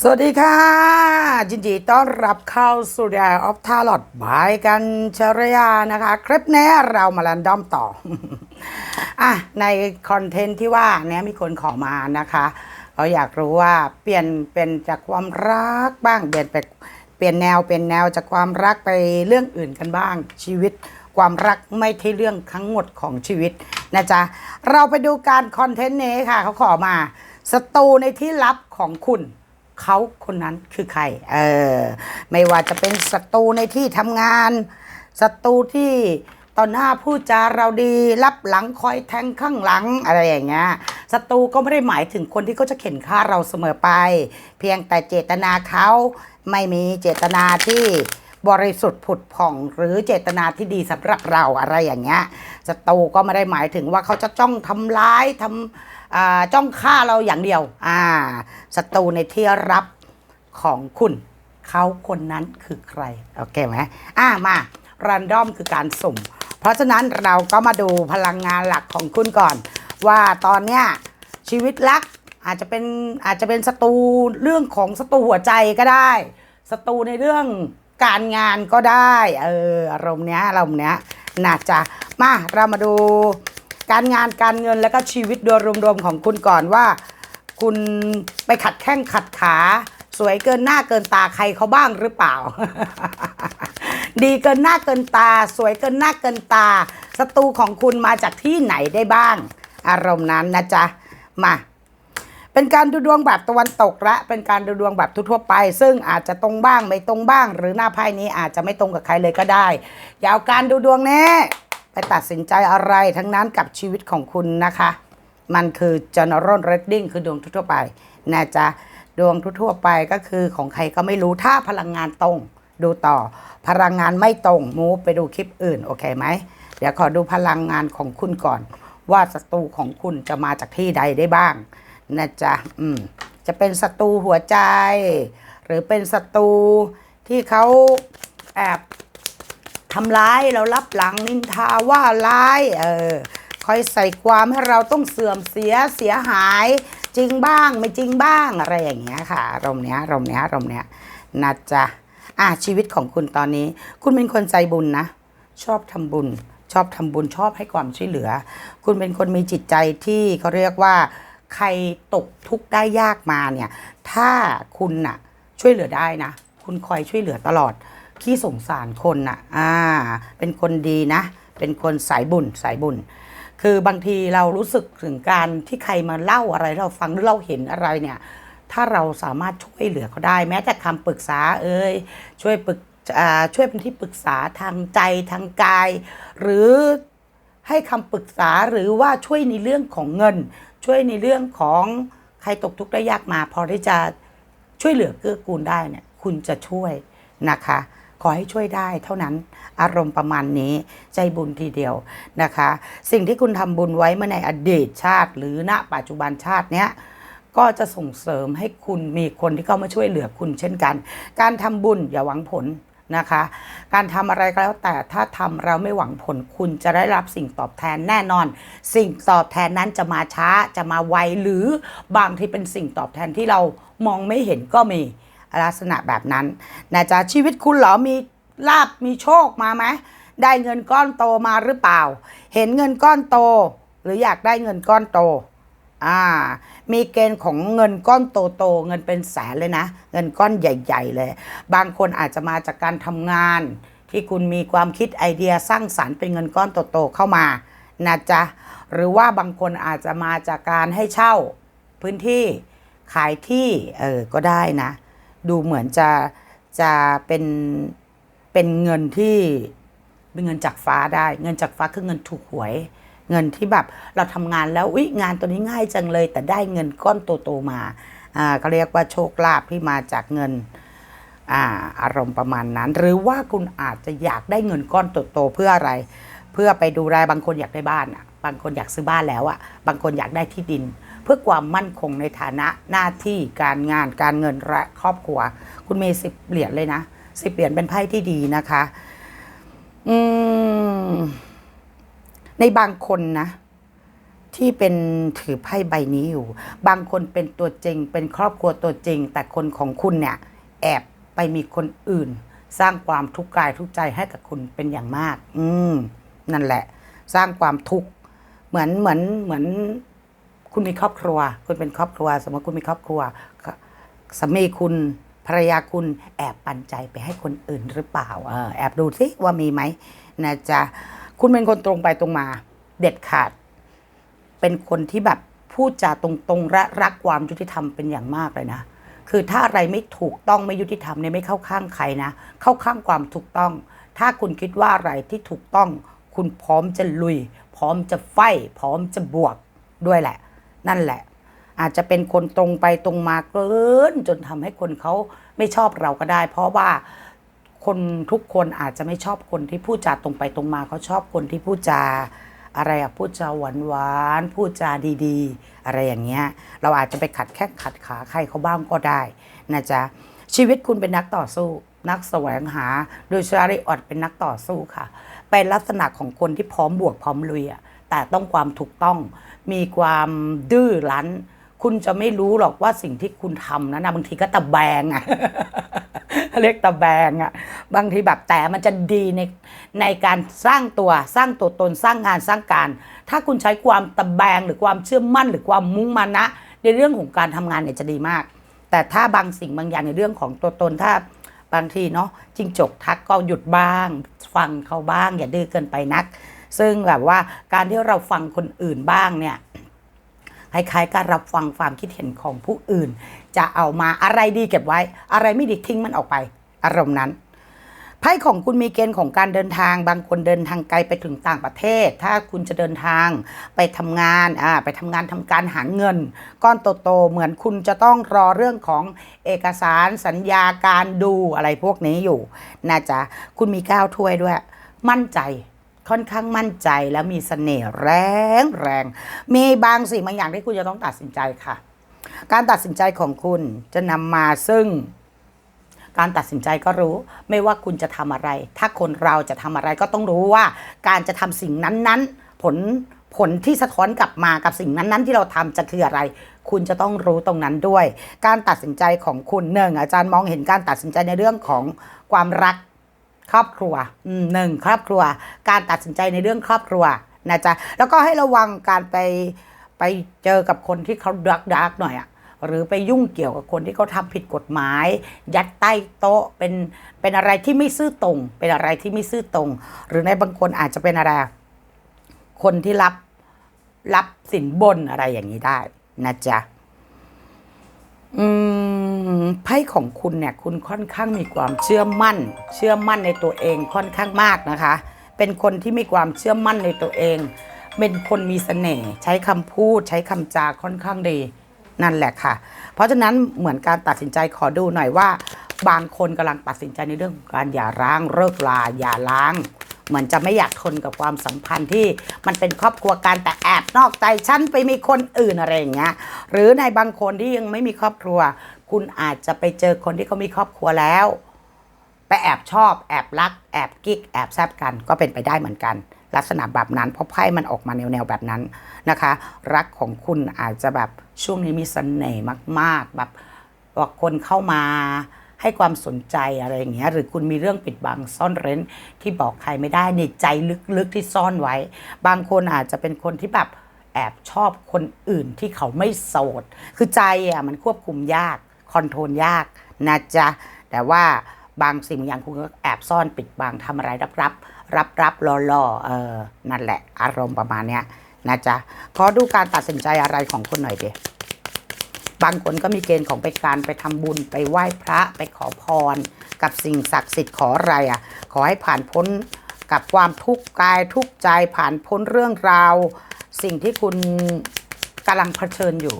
สวัสดีค่ะยินดีต้อนรับเข้าสู่ด of ออฟทาร์ลอดบายกันชรยานะคะ คลิปนี้เรามาลันดอมต่อ อะ ในคอนเทนต์ที่ว่าเนี้ยมีคนขอมานะคะเขาอยากรู้ว่าเปลี่ยนเป็นจากความรักบ้าง เปลี่ยนไปเปลี่ยนแนวเปลี่ยนแนวจากความรักไปเรื่องอื่นกันบ้างชีวิต ความรักไม่ใช่เรื่องทั้งหมดของชีวิตนะจ๊ะเราไปดูการคอนเทนต์นี้ค่ะเขาขอมาสตูในที่ลับของคุณ เขาคนนั้นคือใคร เออ ไม่ว่าจะเป็นศัตรูในที่ทำงาน ศัตรูที่ต่อหน้าพูดจาเราดี รับหลังคอยแทงข้างหลังอะไรอย่างเงี้ย ศัตรูก็ไม่ได้หมายถึงคนที่เขาจะเข็นฆ่าเราเสมอไป เพียงแต่เจตนาเขาไม่มีเจตนาที่บริสุทธิ์ผุดผ่องหรือเจตนาที่ดีสำหรับเราอะไรอย่างเงี้ยศัตรูก็ไม่ได้หมายถึงว่าเขาจะจ้องทำร้ายทำอ่า จ้องฆ่าเราอย่างเดียวอ่าศัตรูในที่รับของคุณ เขาคนนั้นคือใคร โอเคไหมอ่ามารันดอมคือการสุ่ม เพราะฉะนั้นเราก็มาดูพลังงานหลักของคุณก่อน ว่าตอนเนี้ยชีวิตรักอาจจะเป็นอาจจะเป็นศัตรูเรื่องของศัตรูหัวใจก็ได้ศัตรูในเรื่องการงานก็ได้ เอออารมณ์เนี้ยอารมณ์เนี้ยน่าจะมาเรามาดู การงานการเงินแล้วก็ชีวิตโดยรวมๆของคุณก่อนว่า คุณไปขัดแข้งขัดขา สวยเกินหน้าเกินตาใครเขาบ้างหรือเปล่า ดีเกินหน้าเกินตา สวยเกินหน้าเกินตาศัตรูของคุณมาจากที่ไหนได้บ้าง อารมณ์นั้นนะจ๊ะมาเป็นการดูดวงแบบตะวันตกและเป็นการดูดวงแบบทั่วๆไป ซึ่งอาจจะตรงบ้างไม่ตรงบ้าง หรือหน้าไพ่นี้อาจจะไม่ตรงกับใครเลยก็ได้ อย่าเอาการดูดวงนี้ ไปตัดสินใจอะไรทั้งนั้นกับชีวิตของคุณนะคะ มันคือ general reading คือดวงทั่วไปนะจ๊ะดวงทั่วไปก็คือของใครก็ไม่รู้ถ้าพลังงานตรง ดูต่อ พลังงานไม่ตรงมูฟไปดูคลิปอื่น โอเคไหม เดี๋ยวขอดูพลังงานของคุณก่อน ว่าศัตรูของคุณจะมาจากที่ใดได้บ้างนะจ๊ะอืมจะเป็นศัตรูหัวใจ หรือเป็นศัตรูที่เขาแอบ ทำร้ายเรารับหลังนินทาว่าร้ายเออคอยใส่ความให้เราต้องเสื่อมเสียเสียหาย จริงบ้างไม่จริงบ้างอะไรอย่างเงี้ยค่ะอารมณ์เนี้ยอารมณ์เนี้ยอารมณ์เนี้ยนะจ๊ะอะชีวิตของคุณตอนนี้ คุณเป็นคนใจบุญนะ ชอบทำบุญ ชอบทำบุญชอบให้ความช่วยเหลือ คุณเป็นคนมีจิตใจที่เขาเรียกว่า ใครตกทุกข์ได้ยากมาเนี่ย ถ้าคุณน่ะช่วยเหลือได้นะ คุณคอยช่วยเหลือตลอด ขี้สงสารคนน่ะ อ่า เป็นคนดีนะ เป็นคนสายบุญสายบุญ คือบางทีเรารู้สึกถึงการที่ใครมาเล่าอะไรเราฟังหรือเราเห็นอะไรเนี่ย ถ้าเราสามารถช่วยเหลือเขาได้ แม้แต่คำปรึกษาเอ่ยช่วยปรึกช่วยเป็นที่ปรึกษาทางใจทางกาย หรือให้คำปรึกษาหรือว่าช่วยในเรื่องของเงิน ช่วยในเรื่องของใครตกทุกข์ได้ยากมา พอที่จะช่วยเหลือเกื้อกูลได้เนี่ย คุณจะช่วยนะคะ ขอให้ช่วยได้เท่านั้นอารมณ์ประมาณนี้ใจบุญทีเดียวนะคะ สิ่งที่คุณทำบุญไว้เมื่อในอดีตชาติ หรือณปัจจุบันชาติเนี้ยก็จะส่งเสริมให้คุณมีคนที่เข้ามาช่วยเหลือคุณเช่นกัน การทำบุญอย่าหวังผลนะคะ การทำอะไรก็แล้วแต่ถ้าทำเราไม่หวังผลคุณจะได้รับสิ่งตอบแทนแน่นอน สิ่งตอบแทนนั้นจะมาช้าจะมาไวหรือบางที่เป็นสิ่งตอบแทนที่เรามองไม่เห็นก็มี ลักษณะแบบนั้นนะจ๊ะชีวิตคุณเหรอมีลาบมีโชคมาไหมได้เงินก้อนโตมาหรือเปล่า เห็นเงินก้อนโต หรืออยากได้เงินก้อนโตอ่ามีเกณฑ์ของเงินก้อนโตๆเงินเป็นแสนเลยนะ เงินก้อนใหญ่ ๆ เลย บางคนอาจจะมาจากการทำงาน ที่คุณมีความคิดไอเดียสร้างสารรค์เป็นเงินก้อนโตๆเข้ามานะจ๊ะหรือว่าบางคนอาจจะมาจากการให้เช่าพื้นที่ขายที่เออก็ได้นะ ดูเหมือนจะจะเป็นเป็นเงินที่เป็นเงินจากฟ้าได้ เงินจากฟ้าคือเงินถูกหวย เงินที่แบบเราทำงานแล้วอุ๊ยงานตัวนี้ง่ายจังเลย แต่ได้เงินก้อนโตๆมาอ่าก็เรียกว่าโชคลาภที่มาจากเงินอ่าอารมณ์ประมาณนั้น หรือว่าคุณอาจจะอยากได้เงินก้อนโตๆเพื่ออะไร เพื่อไปดูแลบางคนอยากได้บ้านอะ บางคนอยากซื้อบ้านแล้วอะ บางคนอยากได้ที่ดิน เพื่อความมั่นคงในฐานะหน้าที่การงานการเงินและครอบครัว คุณมีสิบเหรียญเลยนะสิบเหรียญเป็นไพ่ที่ดีนะคะอืมในบางคนนะที่เป็นถือไพ่ใบนี้อยู่ บางคนเป็นตัวจริง เป็นครอบครัวตัวจริง แต่คนของคุณเนี่ย แอบไปมีคนอื่น สร้างความทุกข์กายทุกข์ใจให้กับคุณเป็นอย่างมาก อืมนั่นแหละ สร้างความทุกข์เหมือนเหมือนเหมือน คุณมีครอบครัว คุณเป็นครอบครัว สมมติคุณมีครอบครัวสามีคุณภรรยาคุณแอบปันใจไปให้คนอื่นหรือเปล่าออแอบดูสิว่ามีไหมนะจ๊ะคุณเป็นคนตรงไปตรงมา เด็ดขาด เป็นคนที่แบบพูดจาตรงๆและรักความยุติธรรมเป็นอย่างมากเลยนะคือถ้าอะไรไม่ถูกต้องไม่ยุติธรรมเนี่ยไม่เข้าข้างใครนะ เข้าข้างความถูกต้อง ถ้าคุณคิดว่าอะไรที่ถูกต้อง คุณพร้อมจะลุย พร้อมจะไฟพร้อมจะบวกด้วยแหละ นั่นแหละ อาจจะเป็นคนตรงไปตรงมาเกิน จนทำให้คนเขาไม่ชอบเราก็ได้ เพราะว่าคนทุกคนอาจจะไม่ชอบคนที่พูดจาตรงไปตรงมาเขาชอบคนที่พูดจาอะไรอะพูดจาหวานหวานพูดจาดีๆ อะไรอย่างเงี้ย เราอาจจะไปขัดแข้งขัดขาใครเขาบ้างก็ได้นะจ๊ะชีวิตคุณเป็นนักต่อสู้ นักแสวงหา โดยชาริออดเป็นนักต่อสู้ค่ะ เป็นลักษณะของคนที่พร้อมบวกพร้อมลุยอะ แต่ต้องความถูกต้องมีความดื้อรั้น คุณจะไม่รู้หรอกว่าสิ่งที่คุณทำนั้นนะบางทีก็ตะแบงอะเรียกตะแบงอะบางทีแบบแต่มันจะดีในในการสร้างตัวสร้างตัวตนสร้างงานสร้างการ ถ้าคุณใช้ความตะแบงหรือความเชื่อมั่น หรือความมุ่งมานะ ในเรื่องของการทำงานเนี่ยจะดีมาก แต่ถ้าบางสิ่งบางอย่างในเรื่องของตัวตนถ้าบางทีเนาะจิงจกทักก็หยุดบ้าง ฟังเขาบ้าง อย่าดื้อเกินไปนัก ซึ่งแบบว่าการที่เราฟังคนอื่นบ้างเนี่ยคล้ายๆการรับฟังความคิดเห็นของผู้อื่น จะเอามาอะไรดีเก็บไว้ อะไรไม่ดีทิ้งมันออกไป อารมณ์นั้นไพ่ของคุณมีเกณฑ์ของการเดินทาง บางคนเดินทางไกลไปถึงต่างประเทศ ถ้าคุณจะเดินทางไปทำงานอ่าไปทำงานทำการหาเงิน ก้อนโตๆเหมือนคุณจะต้องรอเรื่องของเอกสารสัญญาการดูอะไรพวกนี้อยู่นะจ๊ะคุณมีก้าวถ้วยด้วย มั่นใจ ค่อนข้างมั่นใจแล้วมีเสน่ห์แรงแรง มีบางสิ่งบางอย่างที่คุณจะต้องตัดสินใจค่ะ การตัดสินใจของคุณจะนำมาซึ่ง การตัดสินใจก็รู้ ไม่ว่าคุณจะทำอะไร ถ้าคนเราจะทำอะไรก็ต้องรู้ว่า การจะทำสิ่งนั้นๆ ผลผลที่สะท้อนกลับมากับสิ่งนั้นๆ ที่เราทำจะคืออะไร คุณจะต้องรู้ตรงนั้นด้วย การตัดสินใจของคุณหนึ่งอาจารย์มองเห็นการตัดสินใจในเรื่องของความรัก ครอบครัวหนึ่งครอบครัว การตัดสินใจในเรื่องครอบครัวนะจ๊ะแล้วก็ให้ระวังการไปไปเจอกับคนที่เขาดักดักหน่อยอะหรือไปยุ่งเกี่ยวกับคนที่เขาทำผิดกฎหมาย ยัดใต้โต๊ะเป็นเป็นอะไรที่ไม่ซื่อตรง เป็นอะไรที่ไม่ซื่อตรง หรือในบางคนอาจจะเป็นอะไร คนที่รับรับสินบนอะไรอย่างนี้ได้นะจ๊ะ ไพ่ของคุณเนี่ยคุณค่อนข้างมีความเชื่อมั่น เชื่อมั่นในตัวเองค่อนข้างมากนะคะ เป็นคนที่มีความเชื่อมั่นในตัวเอง เป็นคนมีเสน่ห์ใช้คำพูด ใช้คำจาค่อนข้างดีนั่นแหละค่ะ เพราะฉะนั้นเหมือนการตัดสินใจขอดูหน่อยว่า บางคนกำลังตัดสินใจในเรื่องของการหย่าร้างเลิกลาหย่าร้าง เหมือนจะไม่อยากทนกับความสัมพันธ์ที่มันเป็นครอบครัวกันแต่แอบนอกใจฉันไปมีคนอื่นอะไรอย่างเงี้ยหรือในบางคนที่ยังไม่มีครอบครัว คุณอาจจะไปเจอคนที่เขามีครอบครัวแล้วไปแอบชอบ แอบรัก แอบกิ๊กแอบแซบกันก็เป็นไปได้เหมือนกัน ลักษณะแบบนั้นเพราะไพ่มันออกมาแนวๆแบบนั้นนะคะ รักของคุณอาจจะแบบช่วงนี้มีเสน่ห์มาก ๆ แบบว่าคนเข้ามา ให้ความสนใจอะไรอย่างเงี้ยหรือคุณมีเรื่องปิดบังซ่อนเร้นที่บอกใครไม่ได้ในใจลึกๆที่ซ่อนไว้ บางคนอาจจะเป็นคนที่แบบแอบชอบคนอื่นที่เขาไม่โสด คือใจอะมันควบคุมยากคอนโทรลยากนะจ๊ะแต่ว่าบางสิ่งอย่างคุณก็แอบซ่อนปิดบังทำอะไรรับรับรับรับรอรอเออนั่นแหละ อารมณ์ประมาณเนี้ยนะจ๊ะขอดูการตัดสินใจอะไรของคุณหน่อยเดี บางคนก็มีเกณฑ์ของไปการไปทำบุญไปไหว้พระไปขอพร กับสิ่งศักดิ์สิทธิ์ขออะไรอะขอให้ผ่านพ้นกับความทุกข์กายทุกข์ใจผ่านพ้นเรื่องราว สิ่งที่คุณกำลังเผชิญอยู่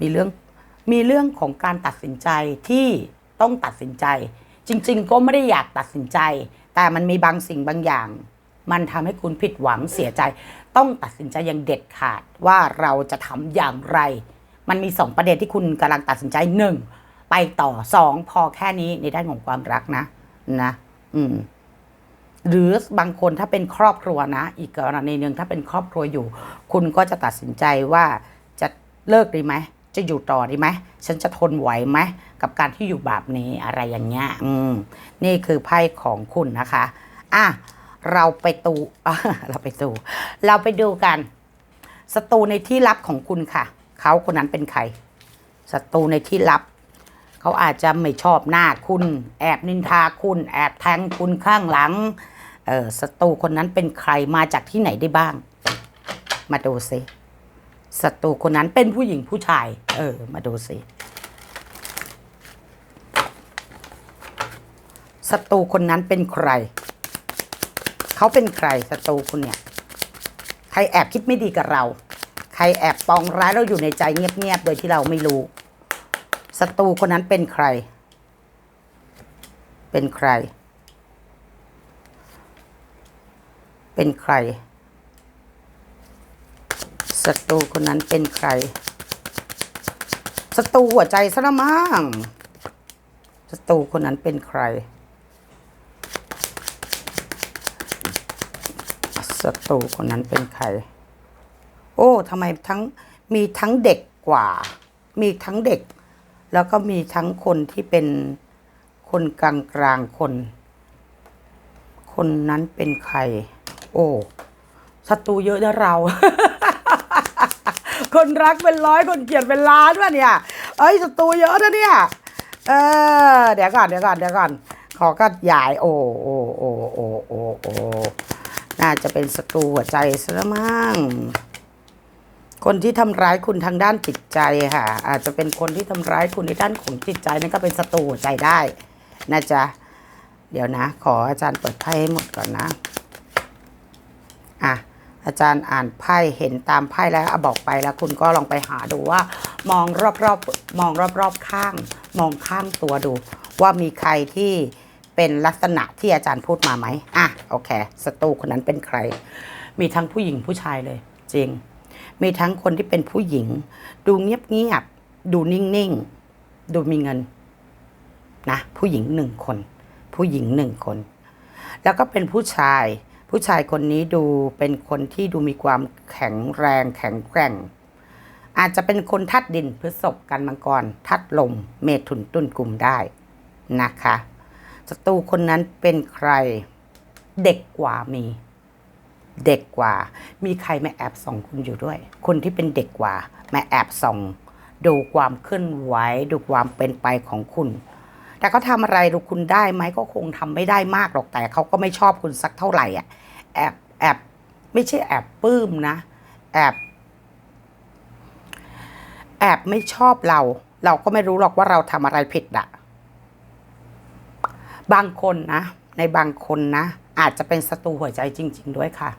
มีเรื่องมีเรื่องของการตัดสินใจที่ต้องตัดสินใจ จริง ๆ ก็ไม่ได้อยากตัดสินใจ แต่มันมีบางสิ่งบางอย่าง มันทำให้คุณผิดหวังเสียใจ ต้องตัดสินใจอย่างเด็ดขาดว่าเราจะทำอย่างไร มันมีสองประเด็นที่คุณกำลังตัดสินใจหนึ่งไปต่อสองพอแค่นี้ในด้านของความรักนะ นะ อืมหรือบางคนถ้าเป็นครอบครัวนะ อีกกรณีหนึ่งถ้าเป็นครอบครัวอยู่ คุณก็จะตัดสินใจว่าจะเลิกดีไหมจะอยู่ต่อดีไหมฉันจะทนไหวไหมกับการที่อยู่แบบนี้อะไรอย่างเงี้ยอืมนี่คือไพ่ของคุณนะคะอะเราไปตูอะเราไปตูเราไปดูกันศัตรูในที่ลับของคุณค่ะ เขาคนนั้นเป็นใครศัตรูในที่ลับ เขาอาจจะไม่ชอบหน้าคุณ แอบนินทาคุณ แอบแทงคุณข้างหลังเออศัตรูคนนั้นเป็นใครมาจากที่ไหนได้บ้าง มาดูสิศัตรูคนนั้นเป็นผู้หญิงผู้ชาย เออ มาดูสิศัตรูคนนั้นเป็นใคร เขาเป็นใครศัตรูคุณเนี่ย ใครแอบคิดไม่ดีกับเรา ใครแอบปองร้ายเราอยู่ในใจเงียบๆ โดยที่เราไม่รู้ ศัตรูคนนั้นเป็นใคร เป็นใคร เป็นใคร ศัตรูคนนั้นเป็นใคร ศัตรูหัวใจซะละมั้ง ศัตรูคนนั้นเป็นใคร ศัตรูคนนั้นเป็นใคร โอ้ทำไมทั้งมีทั้งเด็กกว่า มีทั้งเด็ก แล้วก็มีทั้งคนที่เป็นคนกลางกลางๆคน คนนั้นเป็นใคร โอ้ศัตรูเยอะนะเรา คนรักเป็นร้อยคนเกลียดเป็นล้านวะเนี่ย เอ้ยศัตรูเยอะนะเนี่ย เออ เดี๋ยวก่อนเดี๋ยวก่อนเดี๋ยวก่อนขอก็ยาย โอ้โอ้โอ้โอ้โอ้โอ้น่าจะเป็นศัตรูหัวใจซะละมั้ง คนที่ทำร้ายคุณทางด้านจิตใจค่ะ อาจจะเป็นคนที่ทำร้ายคุณในด้านของจิตใจนั่นก็เป็นศัตรูใจได้นะจ๊ะเดี๋ยวนะ ขออาจารย์เปิดไพ่ให้หมดก่อนนะอะอาจารย์อ่านไพ่เห็นตามไพ่แล้วอบอกไปแล้ว คุณก็ลองไปหาดูว่า มองรอบๆมองรอบๆข้าง มองข้างตัวดู ว่ามีใครที่เป็นลักษณะที่อาจารย์พูดมาไหมอะโอเคศัตรูคนนั้นเป็นใคร มีทั้งผู้หญิงผู้ชายเลย จริง มีทั้งคนที่เป็นผู้หญิง ดูเงียบๆดูนิ่งๆ ดูมีเงินนะผู้หญิงหนึ่งคน ผู้หญิงหนึ่งคน แล้วก็เป็นผู้ชาย ผู้ชายคนนี้ดูเป็นคนที่ดูมีความแข็งแรง แข็งแกร่ง อาจจะเป็นคนทัดดินพฤษภกันมังกรทัดลมเมถุนตุนกลุ่มได้นะคะศัตรูคนนั้นเป็นใครเด็กกว่ามี เด็กกว่า มีใครมาแอบส่องคุณอยู่ด้วย คนที่เป็นเด็กกว่ามาแอบส่อง ดูความเคลื่อนไหวดูความเป็นไปของคุณ แต่เขาทำอะไรดูคุณได้ไหมก็คงทำไม่ได้มากหรอกแต่เขาก็ไม่ชอบคุณสักเท่าไหร่อะแอบแอบไม่ใช่แอบปลื้มนะ แอบแอบไม่ชอบเรา เราก็ไม่รู้หรอกว่าเราทำอะไรผิดอะบางคนนะ ในบางคนนะ อาจจะเป็นศัตรูหัวใจจริง ๆ ด้วยค่ะ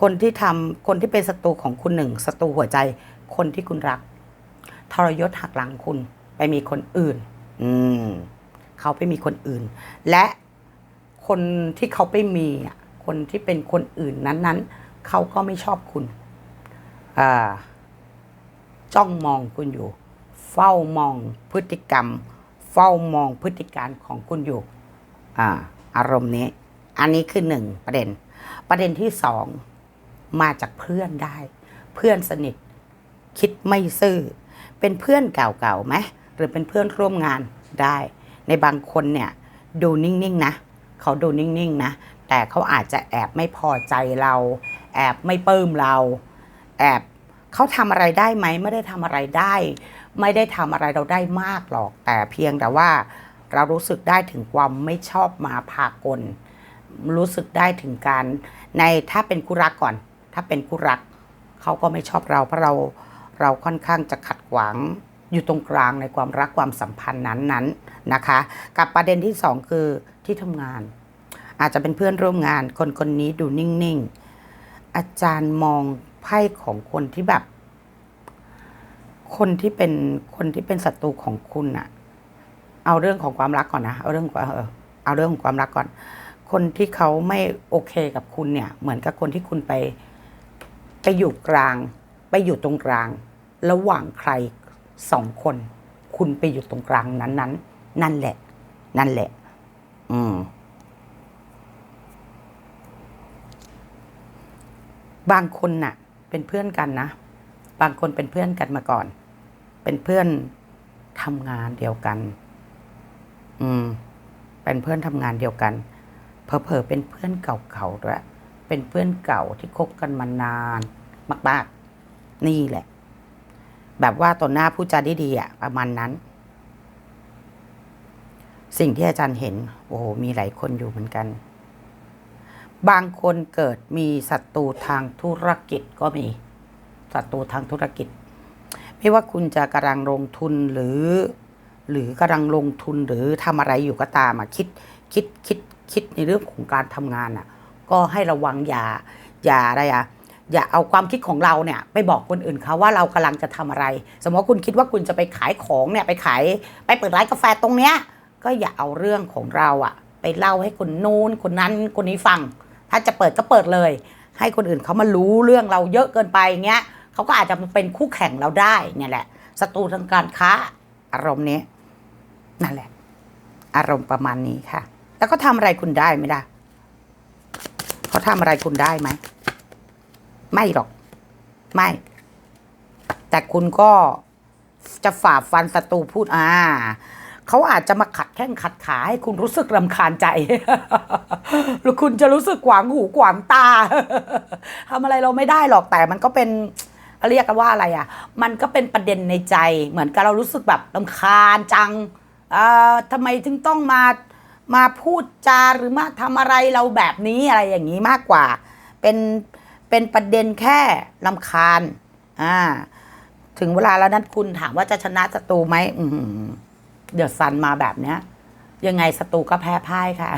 คนที่ทำคนที่เป็นศัตรูของคุณหนึ่งศัตรูหัวใจ คนที่คุณรัก ทรยศหักหลังคุณไปมีคนอื่น อืมเขาไปมีคนอื่น และคนที่เขาไปมีอะคนที่เป็นคนอื่นนั้นๆเขาก็ไม่ชอบคุณอ่าจ้องมองคุณอยู่ เฝ้ามองพฤติกรรม เฝ้ามองพฤติการของคุณอยู่อ่าอารมณ์นี้ อันนี้คือหนึ่งประเด็น ประเด็นที่สองมาจากเพื่อนได้ เพื่อนสนิท คิดไม่ซื่อ เป็นเพื่อนเก่าๆไหมหรือเป็นเพื่อนร่วมงานได้ ในบางคนเนี่ยดูนิ่งๆนะเขาดูนิ่งๆนะแต่เขาอาจจะแอบไม่พอใจเรา แอบไม่ปลื้มเรา แอบเขาทำอะไรได้ไหมไม่ได้ทำอะไรได้ ไม่ได้ทำอะไรเราได้มากหรอก แต่เพียงแต่ว่าเรารู้สึกได้ถึงความไม่ชอบมาพากล รู้สึกได้ถึงการในถ้าเป็นคู่รักก่อน ถ้าเป็นคู่รักเขาก็ไม่ชอบเรา เพราะเราเราค่อนข้างจะขัดขวางอยู่ตรงกลางในความรักความสัมพันธ์นั้นๆนะคะ กับประเด็นที่สองคือที่ทำงาน อาจจะเป็นเพื่อนร่วมงานคนคนนี้ดูนิ่งๆ อาจารย์มองไพ่ของคนที่แบบ คนที่เป็นคนที่เป็นศัตรูของคุณอะเอาเรื่องของความรักก่อนนะเอาเรื่องเออเอาเรื่องของความรักก่อน คนที่เขาไม่โอเคกับคุณเนี่ย เหมือนกับคนที่คุณไป ไปอยู่กลาง ไปอยู่ตรงกลาง ระหว่างใครสองคน คุณไปอยู่ตรงกลางนั้นนั้นนั่นแหละ นั่นแหละ อืม บางคนน่ะ เป็นเพื่อนกันนะ บางคนเป็นเพื่อนกันมาก่อน เป็นเพื่อนทำงานเดียวกัน อืม เป็นเพื่อนทำงานเดียวกัน เผลอๆเป็นเพื่อนเก่าๆด้วยเป็นเพื่อนเก่าที่คบกันมานานมากๆ นี่แหละ แบบว่าต่อหน้าผู้จาดีๆอะประมาณนั้น สิ่งที่อาจารย์เห็น โอ้โหมีหลายคนอยู่เหมือนกัน บางคนเกิดมีศัตรูทางธุรกิจก็มีศัตรูทางธุรกิจ ไม่ว่าคุณจะกำลังลงทุนหรือ หรือกำลังลงทุนหรือทำอะไรอยู่ก็ตามอะคิดคิดคิด คิดในเรื่องของการทำงานอะ ก็ให้ระวังอย่าอย่าอะไรอะอย่าเอาความคิดของเราเนี่ยไปบอกคนอื่นเขาว่าเรากำลังจะทำอะไร สมมติว่าคุณคิดว่าคุณจะไปขายของเนี่ยไปขายไปเปิดร้านกาแฟตรงเนี้ยก็อย่าเอาเรื่องของเราอะไปเล่าให้คนนู้นคนนั้นคนนี้ฟัง ถ้าจะเปิดก็เปิดเลย ให้คนอื่นเขามารู้เรื่องเราเยอะเกินไปเงี้ยเขาก็อาจจะเป็นคู่แข่งเราได้เนี่ยแหละศัตรูทางการค้าอารมณ์นี้นั่นแหละ อารมณ์ประมาณนี้ค่ะ แล้วก็ทำอะไรคุณได้ไหมล่ะเขาทำอะไรคุณได้ไหม ไม่หรอก ไม่ แต่คุณก็จะฝ่าฟันศัตรูพูดอ่าเขาอาจจะมาขัดแข้งขัดขาให้คุณรู้สึกรำคาญใจ หรือคุณจะรู้สึกขวางหูขวางตาทำอะไรเราไม่ได้หรอกแต่มันก็เป็นเรียกกันว่าอะไรอะ มันก็เป็นประเด็นในใจ เหมือนกับเรารู้สึกแบบรำคาญจังเอ่อทำไมถึงต้องมา มาพูดจาหรือมาทำอะไรเราแบบนี้อะไรอย่างนี้มากกว่า เป็นเป็นประเด็นแค่ลำคาญอ่าถึงเวลาแล้วนั้นคุณถามว่าจะชนะศัตรูไหมอืมเดือดซันมาแบบเนี้ยยังไงศัตรูก็แพ้พ่ายค่ะ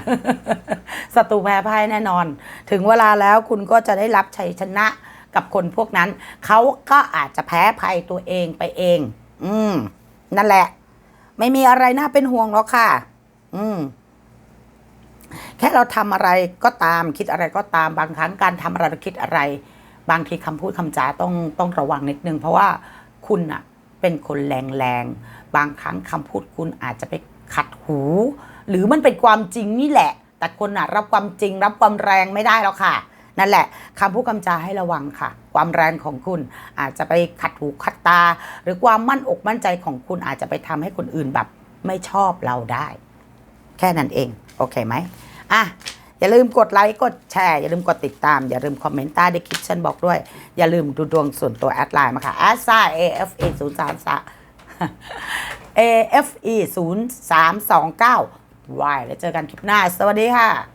ศัตรูแพ้พ่ายแน่นอน ถึงเวลาแล้วคุณก็จะได้รับชัยชนะกับคนพวกนั้น เขาก็อาจจะแพ้ภัยตัวเองไปเอง อืม นั่นแหละ ไม่มีอะไรน่าเป็นห่วงหรอกค่ะ อืม แค่เราทำอะไรก็ตามคิดอะไรก็ตามบางครั้งการทำอะไรคิดอะไร บางทีคำพูดคำจาต้องต้องระวังนิดนึง เพราะว่าคุณอะเป็นคนแรงแรงบางครั้งคำพูดคุณอาจจะไปขัดหู หรือมันเป็นความจริงนี่แหละ แต่คนอะรับความจริง รับความแรงไม่ได้แล้วค่ะ นั่นแหละคำพูดคำจาให้ระวังค่ะ ความแรงของคุณอาจจะไปขัดหูขัดตา หรือความมั่นอกมั่นใจของคุณอาจจะไปทำให้คนอื่นแบบไม่ชอบเราได้ แค่นั้นเอง โอเคไหมอะอย่าลืมกดไลค์กดแชร์อย่าลืมกดติดตาม อย่าลืมคอมเมนต์ใต้ดีคลิปฉันบอกด้วย อย่าลืมดูดวงส่วนตัวแอดไลน์มาค่ะแอดซ่า AFE 0 3 3 AFE 0 3 2 9วายแล้วเจอกันคลิปหน้า สวัสดีค่ะ